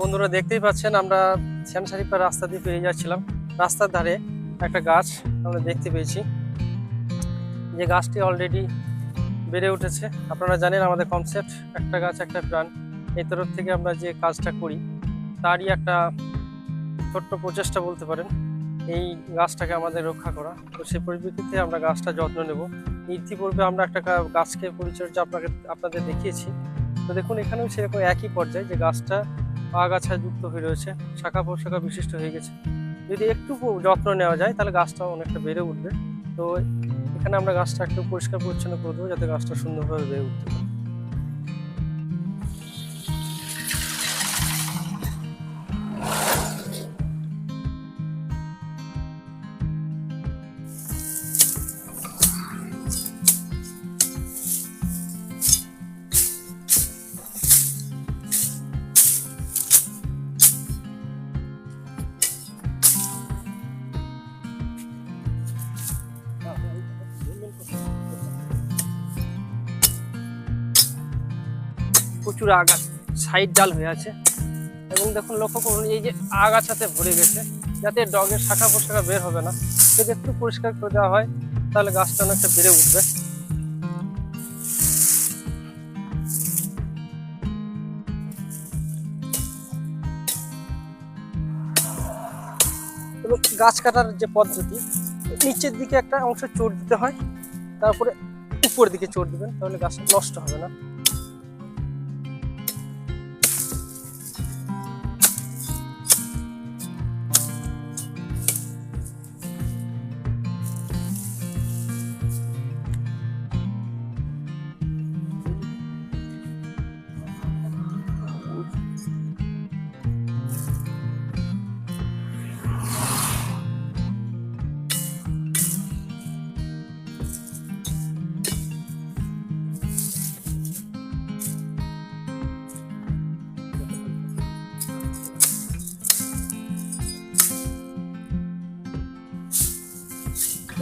বন্ধুরা দেখতেই পাচ্ছেন, আমরা শ্যাম শরীফের রাস্তা দিয়ে পেরিয়ে যাচ্ছিলাম। রাস্তার ধারে একটা গাছ আমরা দেখতে পেয়েছি। যে গাছটি অলরেডি বেড়ে উঠেছে, আপনারা জানেন আমাদের কনসেপ্ট একটা গাছ, একটা প্রাণ। এই তরফ থেকে আমরা যে কাজটা করি, তারই একটা ছোট্ট প্রচেষ্টা বলতে পারেন, এই গাছটাকে আমাদের রক্ষা করা। তো সেই পরিপ্রেক্ষিতে আমরা গাছটা যত্ন নেব। ইতিপূর্বে আমরা একটা গাছকে পরিচর্যা আপনাকে, আপনাদের দেখিয়েছি। তো দেখুন, এখানেও সেরকম একই পর্যায়ে যে গাছটা আগাছায় যুক্ত হয়ে রয়েছে, শাখা প্রশাখা বিশিষ্ট হয়ে গেছে। যদি একটু যত্ন নেওয়া যায়, তাহলে গাছটা অনেকটা বেড়ে উঠবে। তো এখানে আমরা গাছটা একটু পরিষ্কার পরিচ্ছন্ন করে দেবো, যাতে গাছটা সুন্দরভাবে বেড়ে উঠতে পারে। প্রচুর আগা সাইড ডাল হয়ে আছে। এবং দেখুন লক্ষ্য করুন, এই যে আগাছাতে ভরে গেছে, যাতে ডগের শাখা পোশাখা বের হবে না। যদি একটু পরিষ্কার করে দেওয়া হয়, তাহলে গাছটা অনেকটা বেড়ে উঠবে। এবং গাছ কাটার যে পদ্ধতি, নিচের দিকে একটা অংশ চোট দিতে হয়, তারপরে উপর দিকে চোট দিবেন, তাহলে গাছটা নষ্ট হবে না।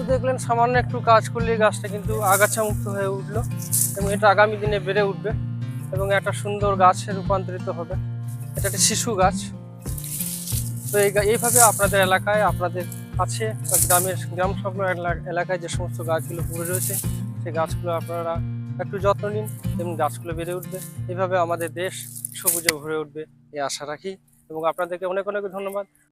তো দেখলেন সামান্য একটু কাজ করলে গাছটা কিন্তু আগাছা মুক্ত হয়ে উঠল এবং এটা আগামী দিনে বেড়ে উঠবে এবং একটা সুন্দর গাছে রূপান্তরিত হবে। এটা একটা শিশু গাছ। তো এই এইভাবে আপনাদের এলাকায়, আপনাদের কাছে গ্রামের, গ্রাম সংলগ্ন এলা- এলাকায় যে সমস্ত গাছগুলো পড়ে রয়েছে, সেই গাছগুলো আপনারা একটু যত্ন নিন এবং গাছগুলো বেড়ে উঠবে। এভাবে আমাদের দেশ সবুজে ভরে উঠবে, এই আশা রাখি। এবং আপনাদেরকে অনেক অনেক ধন্যবাদ।